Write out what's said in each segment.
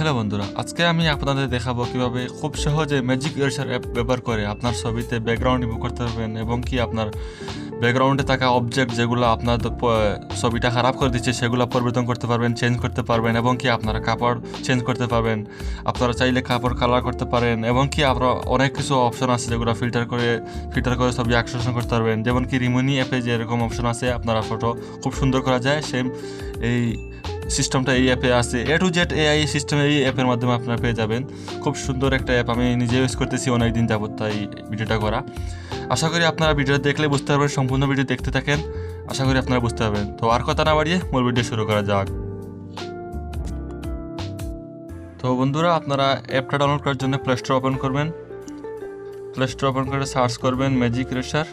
Hello বন্ধুরা, আজকে আমি আপনাদের দেখাবো কীভাবে খুব সহজে ম্যাজিক ইরেশার অ্যাপ ব্যবহার করে আপনার ছবিতে ব্যাকগ্রাউন্ড রিমুভ করতে পারবেন এবং কি আপনার ব্যাকগ্রাউন্ডে থাকা অবজেক্ট যেগুলো আপনার ছবিটা খারাপ করে দিচ্ছে, সেগুলো পরিবর্তন করতে পারবেন চেঞ্জ করতে পারবেন এবং কি আপনারা কাপড় চেঞ্জ করতে পারবেন, আপনারা চাইলে কাপড় কালার করতে পারেন এবং কি আপনারা অনেক কিছু অপশন আছে যেগুলো ফিল্টার করে ফিল্টার করে ছবি আকর্ষণ করতে পারবেন। যেমন কি রিমুনি অ্যাপে যেরকম অপশন আছে, আপনারা ফটো খুব সুন্দর করা যায় সেম এই সিস্টেমটা এই অ্যাপে আছে। A to Z AI system এই অ্যাপের মাধ্যমে আপনারা পেয়ে যাবেন। খুব সুন্দর একটা অ্যাপ আমি নিজে ইউজ করতেছি, অনেক দিন যাবত তাই ভিডিওটা করা। আশা করি আপনারা ভিডিওটা দেখলে বুঝতে পারবেন, সম্পূর্ণ ভিডিও দেখতে থাকেন। আশা করি আপনারা বুঝতে পারবেন। তো আর কথা না বাড়িয়ে মূল ভিডিও শুরু করা যাক। তো বন্ধুরা, আপনারা অ্যাপটা ডাউনলোড করার জন্য প্লে স্টোর ওপেন করবেন। প্লে স্টোর ওপেন করে সার্চ করবেন ম্যাজিক রেসার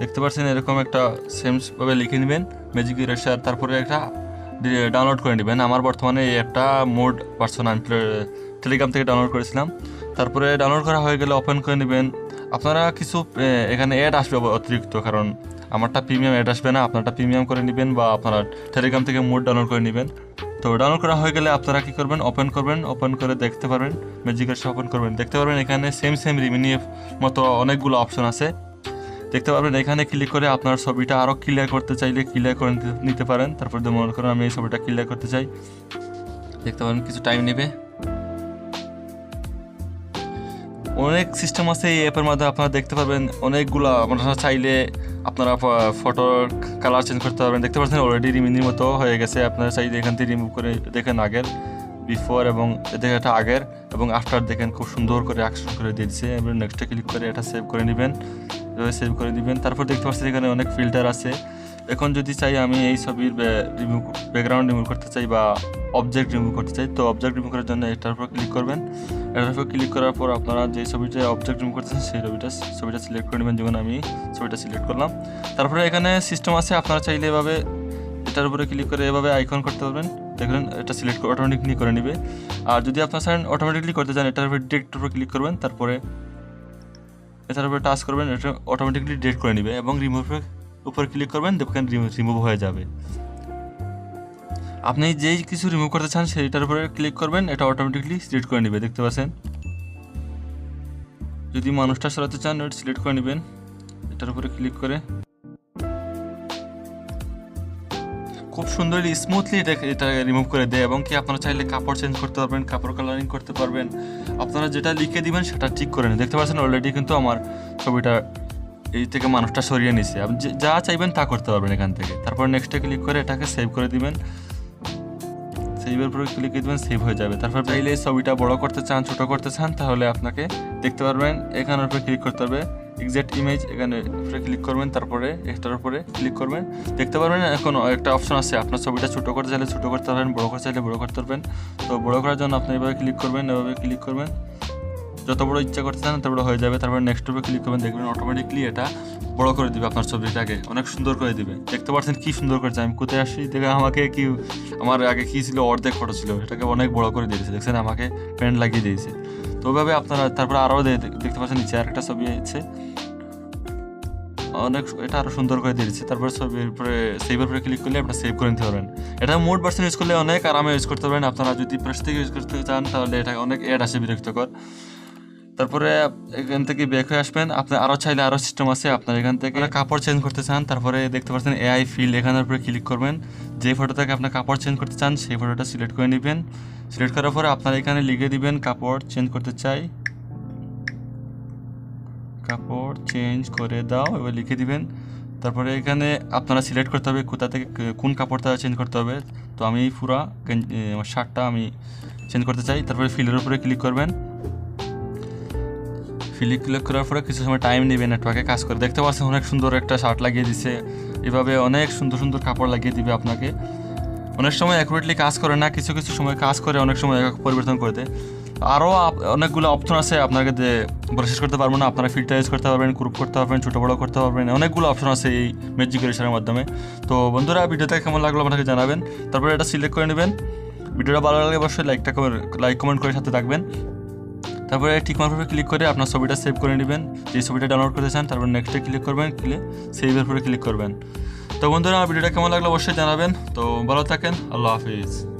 দেখতে পাচ্ছেন এরকম একটা সেমসভাবে লিখে নেবেন ম্যাজিক রেসার তারপরে একটা ডাউনলোড করে নেবেন। আমার বর্তমানে এই অ্যাপটা মোড পার্সন আমি টেলিগ্রাম থেকে ডাউনলোড করেছিলাম। তারপরে ডাউনলোড করা হয়ে গেলে ওপেন করে নেবেন। আপনারা কিছু এখানে অ্যাড আসবে অতিরিক্ত, কারণ আমারটা প্রিমিয়াম অ্যাড আসবে না। আপনারটা প্রিমিয়াম করে নেবেন বা আপনারা টেলিগ্রাম থেকে মোড ডাউনলোড করে নেবেন। তো ডাউনলোড করা হয়ে গেলে আপনারা কী করবেন? ওপেন করবেন। ওপেন করে দেখতে পারবেন। ম্যাজিকের ওপেন করবেন। দেখতে পারবেন এখানে সেম সেম রিমিনি মতো অনেকগুলো অপশন আছে। দেখতে পারবেন, এখানে ক্লিক করে আপনার ছবিটা আরও ক্লিয়ার করতে চাইলে ক্লিয়ার করে নিতে- পারেন। তারপর মনে করেন আমি এই ছবিটা ক্লিয়ার করতে চাই, দেখতে পারেন কিছু টাইম নেবে। অনেক সিস্টেম আছে এই অ্যাপের মাধ্যমে আপনারা দেখতে পারবেন, অনেকগুলো আপনারা চাইলে আপনারা ফটোর কালার চেঞ্জ করতে পারবেন। দেখতে পাচ্ছেন অলরেডি রিমিনির মতো হয়ে গেছে, আপনারা চাইলে এখান থেকে রিমুভ করে দেখেন আগের। বিফোর এবং দেখেন এটা আগের এবং আফটার দেখেন খুব সুন্দর করে অ্যাকশন করে দিয়েছে। এবার নেক্সটে ক্লিক করে এটা সেভ করে নেবেন। এভাবে সেভ করে দিবেন। তারপর দেখতে পাচ্ছেন এখানে অনেক ফিল্টার আছে। এখন যদি চাই আমি এই ছবির রিমুভ ব্যাকগ্রাউন্ড রিমুভ করতে চাই বা অবজেক্ট রিমুভ করতে চাই, তো অবজেক্ট রিমুভ করার জন্য এটার উপর ক্লিক করবেন। এটার উপর ক্লিক করার পর আপনারা যে ছবিটা অবজেক্ট রিমুভ করতেছেন, সেই ছবিটা ছবিটা সিলেক্ট করে নেবেন। যেমন আমি ছবিটা সিলেক্ট করলাম। তারপরে এখানে সিস্টেম আছে, আপনারা চাইলে এভাবে, এটার উপরে ক্লিক করে এভাবে আইকন করতে পারবেন। দেখবেন এটা সিলেক্ট অটোমেটিকলি করে নেবে। আর যদি আপনার চান অটোমেটিকলি করতে চান, এটার উপরে ডিরেক্টের উপর ক্লিক করবেন, তারপরে এটার উপরে টাচ করবেন, এটা অটোমেটিকলি ডিলিট করে নেবে এবং রিমুভের উপর ক্লিক করবেন, দেখবেন রিমুভ হয়ে যাবে। আপনি যেই কিছু রিমুভ করতে চান, সেইটার উপরে ক্লিক করবেন, এটা অটোমেটিকলি সিলেক্ট করে নেবে, দেখতে পাচ্ছেন? যদি মানুষটা সরাতে চান, এটা সিলেক্ট করে নেবেন, এটার উপরে ক্লিক করে। খুব সুন্দরই স্মুথলি এটা এটা রিমুভ করে দেয় এবং কি আপনারা চাইলে কাপড় চেঞ্জ করতে পারবেন, কাপড় কালারিং করতে পারবেন। আপনারা যেটা লিখে দিবেন সেটা ঠিক করে নেন। দেখতে পাচ্ছেন অলরেডি কিন্তু আমার ছবিটা এই থেকে মানুষটা সরিয়ে নিছে। আপনি যা চাইবেন তা করতে পারবেন এখান থেকে। তারপর নেক্সটে ক্লিক করে এটাকে সেভ করে দিবেন। সেভের উপরে ক্লিক করে দিবেন সেভ হয়ে যাবে। তারপর চাইলে ছবিটা বড় করতে চান, ছোট করতে চান, তাহলে আপনাকে দেখতে পারবেন, এখানের উপরে ক্লিক করতে হবে। এক্সাক্ট ইমেজ এখানে উপরে ক্লিক করবেন, তারপরে এটার উপরে ক্লিক করবেন। দেখতে পারবেন, এখন একটা অপশন আছে, আপনার ছবিটা ছোটো করতে চাইলে ছোটো করতে পারবেন, বড় করতে চাইলে বড় করতে পারবেন। তো বড় করার জন্য আপনি এভাবে ক্লিক করবেন, এভাবে ক্লিক করবেন। যত বড় ইচ্ছা করতে চান বড় হয়ে যাবে। তারপরে নেক্সট উপরে ক্লিক করবেন, দেখবেন অটোমেটিকলি এটা বড় করে দিবে আপনার ছবিটাকে, অনেক সুন্দর করে দিবে। দেখতে পাচ্ছেন কি সুন্দর করেছে, আমি কোথায় আসি, দেখে আমাকে কি, আমার আগে কী ছিল, অর্ধেক ফটো ছিল, এটাকে অনেক বড় করে দিয়েছে, দেখছেন আমাকে পেন লাগিয়ে দিয়েছে। তো ওইভাবে আপনারা তারপরে আরও দেখতে পাচ্ছেন নিচে আর একটা ছবি আছে। অনেক এটা আরও সুন্দর করে দিয়েছে। তারপরে ছবির উপরে সেভের উপরে ক্লিক করলে আপনারা সেভ করে নিতে পারবেন। এটা মোট পার্সেন্ট ইউজ করলে অনেক আরামে ইউজ করতে পারেন আপনারা যদি প্রেস থেকে ইউজ করতে চান, তাহলে এটা অনেক অ্যাড আসে বিরক্তকর। তারপরে এখান থেকে বেক হয়ে আসবেন। আপনার আরও চাইলে আরও সিস্টেম আছে, আপনার এখান থেকে কাপড় চেঞ্জ করতে চান, তারপরে দেখতে পাচ্ছেন এআই ফিল এখানের উপরে ক্লিক করবেন। যে ফটো থেকে আপনার কাপড় চেঞ্জ করতে চান, সেই ফটোটা সিলেক্ট করে নেবেন। সিলেক্ট করার পরে আপনার এখানে লিখে দিবেন, কাপড় চেঞ্জ করতে চাই। কাপড় চেঞ্জ করে দাও, এবার লিখে দিবেন। তারপরে এখানে আপনারা সিলেক্ট করতে হবে কোথা থেকে, কোন কাপড়টা চেঞ্জ করতে হবে। তো আমি পুরা শার্টটা আমি চেঞ্জ করতে চাই। তারপরে ফিলের উপরে ক্লিক করবেন। ফিলিক ক্লিক করার পরে কিছু সময় টাইম নেবে নেটওয়ার্কে কাজ করে। দেখতে পাচ্ছেন অনেক সুন্দর একটা শার্ট লাগিয়ে দিছে। এভাবে অনেক সুন্দর সুন্দর কাপড় লাগিয়ে দিবে আপনাকে। অনেক সময় অ্যাকুরেটলি কাজ করে না, কিছু কিছু সময় কাজ করে, অনেক সময় পরিবর্তন করে দেয়। আরও অনেকগুলো অপশন আছে, আপনাকে যে বলে করতে পারব না। আপনারা ফিল্টার ইউজ করতে পারবেন গ্রুপ করতে পারবেন, ছোটো বড়ো করতে পারবেন, অনেকগুলো অপশন আছে এই ম্যাজিক এডিশনের মাধ্যমে। তো বন্ধুরা ভিডিওটা কেমন লাগল আপনাকে জানাবেন। তারপরে এটা সিলেক্ট করে নেবেন। ভিডিওটা ভালো লাগলে অবশ্যই লাইকটা লাইক কমেন্ট করে সাথে থাকবেন। তারপরে ঠিক মার্কে ক্লিক করে আপনার ছবিটা সেভ করে নেবেন। যে ছবিটা ডাউনলোড করতে চান, তারপর নেক্সটে ক্লিক করবেন ক্লিক সেভের উপরে ক্লিক করবেন। তো বন্ধুরা, ভিডিওটা কেমন লাগল অবশ্যই জানাবেন। তো ভালো থাকেন, আল্লাহ হাফিজ।